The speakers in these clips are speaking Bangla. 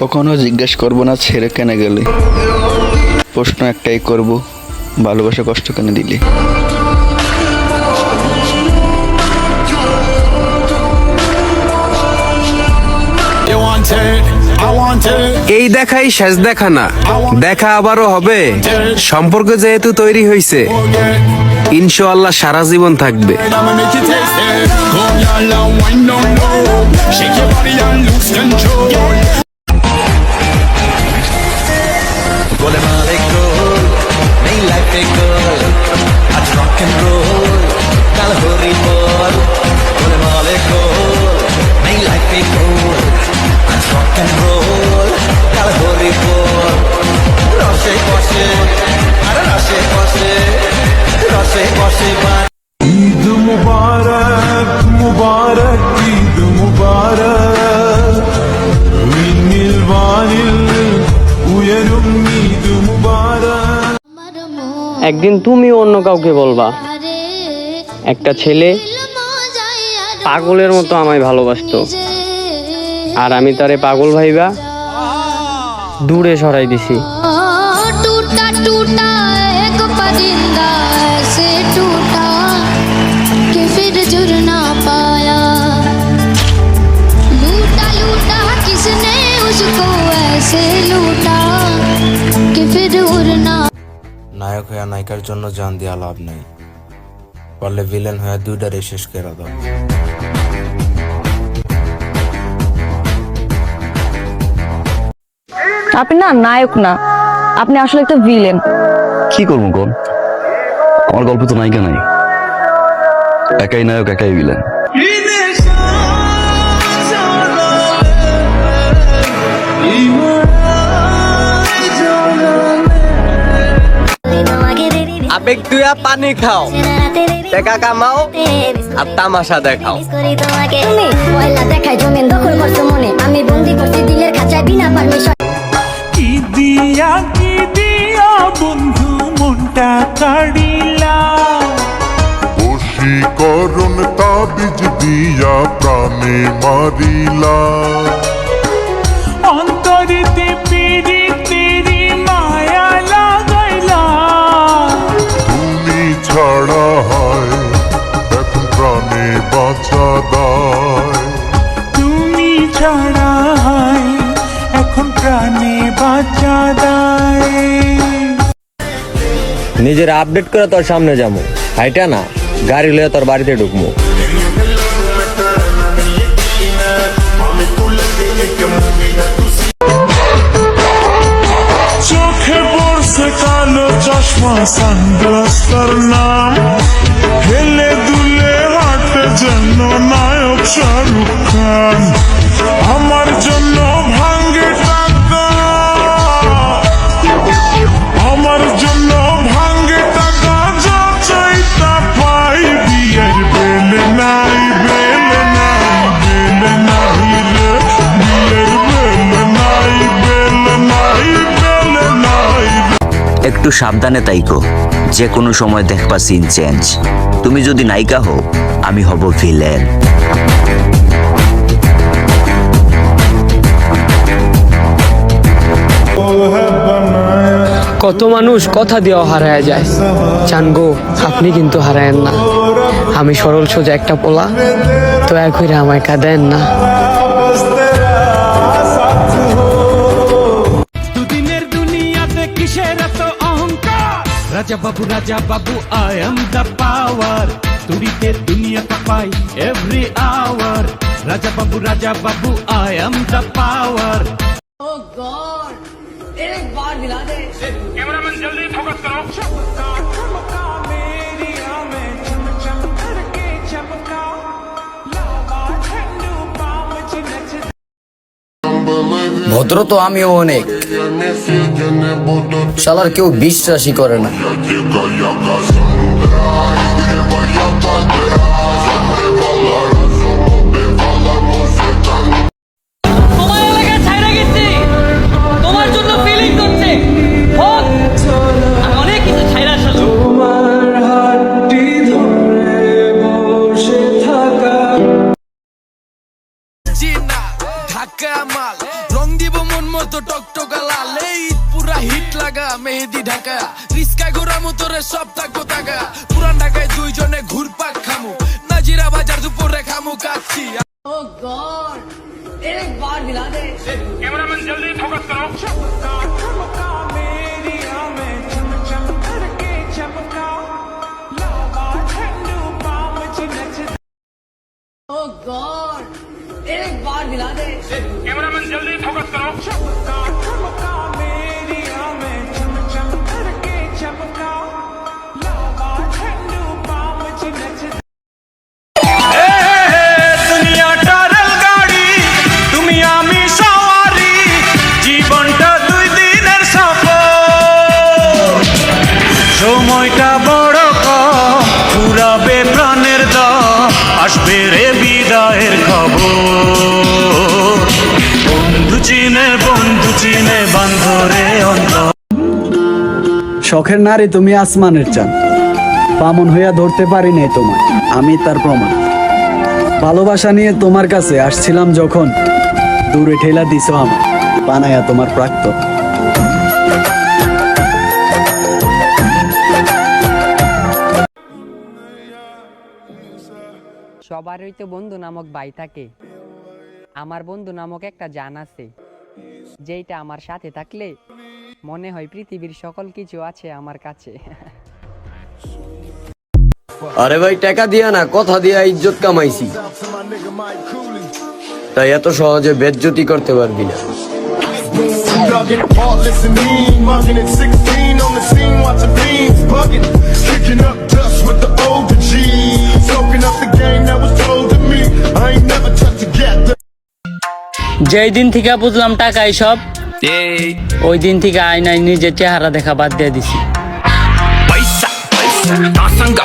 কখনো জিজ্ঞেস করব না ছেড়ে কেন গেলে প্রশ্ন একটাই করব ভালোবাসা কষ্ট কেন দিলে. এই দেখাই শেষ দেখা না দেখা আবারও হবে সম্পর্ক যেহেতু তৈরি হয়েছে ইনশাআল্লাহ সারা জীবন থাকবে. Shake your body and lose control. একদিন তুমি অন্য কাউকে বলবা। একটা ছেলে পাগলের মতো আমায় ভালোবাসত। আর আমি তারে পাগল ভাইবা দূরে সরাই দিছি। টুটা টুটা নায়ক হয়ে নায়িকার জন্য জান দেওয়া লাভ নেই। পারলে ভিলেন হয়ে দুইটারে শেষ করে দাও। আপনি না নায়ক না আপনি আসলে একটা ভিলেন কি করব কোন? আমার গল্পে তো নায়িকা নাই। একাই নায়ক একাই বিলেন আবেগ দুয়া পানি খাও। টাকা কামাও আর তামাশা দেখাও। পয়লা দেখায় জমেন দখল করছ মনে। আমি বন্দি করছি দিলের খাঁচায় বিনা পারমিশন কি দিয়া কি দিয়া বন্ধু মনটা কাড়িলা? বশীকরণ তাবিজ দিয়া প্রাণে মারিলা। তুমি ছাড়া হয় এখন প্রাণে বাঁচা দায়। নিজের আপডেট করে তোর সামনে যাব। হাইটা না গাড়ি লয়ে তোর বাড়িতে ঢুকবো। চোখে পড়ছে কালো চশমা সানগ্লাস তার নাম। শাহরুখ খান, আমার জন্য ভাঙ্গে আমার জন্য ভাঙ্গে টাকা যা চাই তা পাই বিয়ের বেলে নাই বেলে নাই বেলে নাই বিয়ের বেলে নাই বেলে নাই বেলে নাই একটু সাবধানে তাইকো যে কোনো সময় দেখবা সিন চেঞ্জ তুমি যদি নায়িকা হও আমি হব ভিলেন কত মানুষ কথা দিয়েও হারায় যায়। চানগো আপনি কিন্তু হারায়েন না। আমি সরল সোজা একটা পোলা তো এক হইরা আমায় কাঁদেন না। Raja Babu, Raja Babu, I am the power. To the dunya kapai every hour. Raja Babu, Raja Babu, I am the power. Oh God, tere baar bilade. ভদ্র তো আমিও অনেক। শালার কেউ বিশ্বাসই করে না। মতো টকটকা লাল এই পুরা হিট লাগা মেহেদি ঢাকা। রিস্কা ঘোরা মতরে সব থাকব টাকা পুরান ঢাকায় দুইজনে ঘুরপাক খামু। নাজিরা বাজার দুপুরে খামু কাচ্ছি। एक बार मिला दे। कैमरामैन जल्दी फोकस करो। अच्छा, अच्छा, अच्छा। শখের নারী তুমি আসমানের চান বামন হইয়া ধরতে পারি নাই তোমার আমি তার প্রমাণ। ভালোবাসা নিয়ে তোমার কাছে আসছিলাম যখন দূরে ঠেলা দিছ আমার বানায়া তোমার প্রাক্তন। সবারই তো বন্ধু নামক ভাই থাকে। আমার বন্ধু নামক একটা জান আছে। যেইটা আমার সাথে থাকলে মনে হয় পৃথিবীর সকল কিছু আছে আমার কাছে। আরে ভাই টাকা দিয়া না কথা দিয়া ইজ্জত কামাইছি। তাই এত সহজে বেজ্জতি করতে পারবি না। Dugging, heartless and mean, mugging at 16 on the scene, watching beans bugging, যেই দিন থেকে বুঝলাম টাকাই সব ওই দিন থেকে আয়নায় নিজের চেহারা দেখা বাদ দিয়ে দিছি। Paisa, paisa, masanga,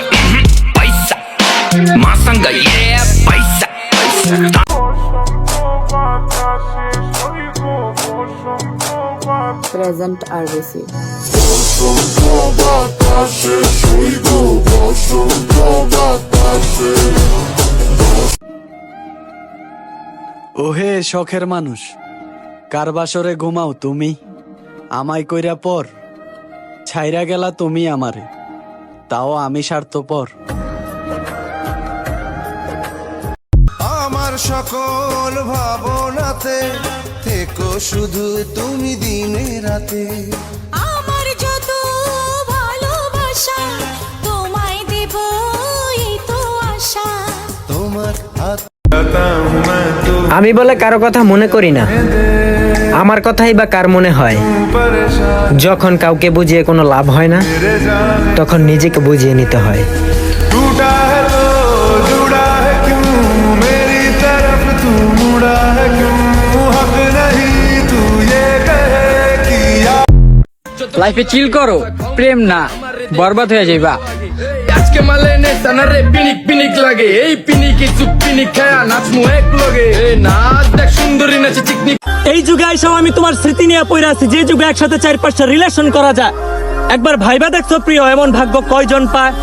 শখের মানুষ। কার বাসরে ঘুমাও তুমি। আমায় কইরা পর। ছাইরা গেলা তুমি আমারে। তাও আমি স্বার্থপর। আমার সকল ভাবনাতে থেকো শুধু তুমি দিনে রাতে। আমার যত ভালোবাসা তোমায় দেব এই তো আশা। তোমার হাত আমি বলে কারও কথা মনে করি না। আমার কথাই বা কার মনে হয়। যখন কাউকে বুঝিয়ে কোনো লাভ হয় না তখন নিজেকে বুঝিয়ে নিতে হয়। লাইফে চিল করো প্রেম না বরবাদ হয়ে যাইবা। আজকে মালে নে সানারে পিনিক পিনিক লাগে। এই পিনিকি চুপ পিনিক খায়া নাচমু এক লগে। নাচ দেখ সুন্দরী নাচে চিকনিক। এই যুগে আইসাও আমি তোমার স্মৃতি নিয়ে পড়ে আছি। যে যুগে একসাথে চার পাঁচটা রিলেশন করা যায়। একবার ভাইবা দেখছ প্রিয়, এমন ভাগ্য কয়জন পায়?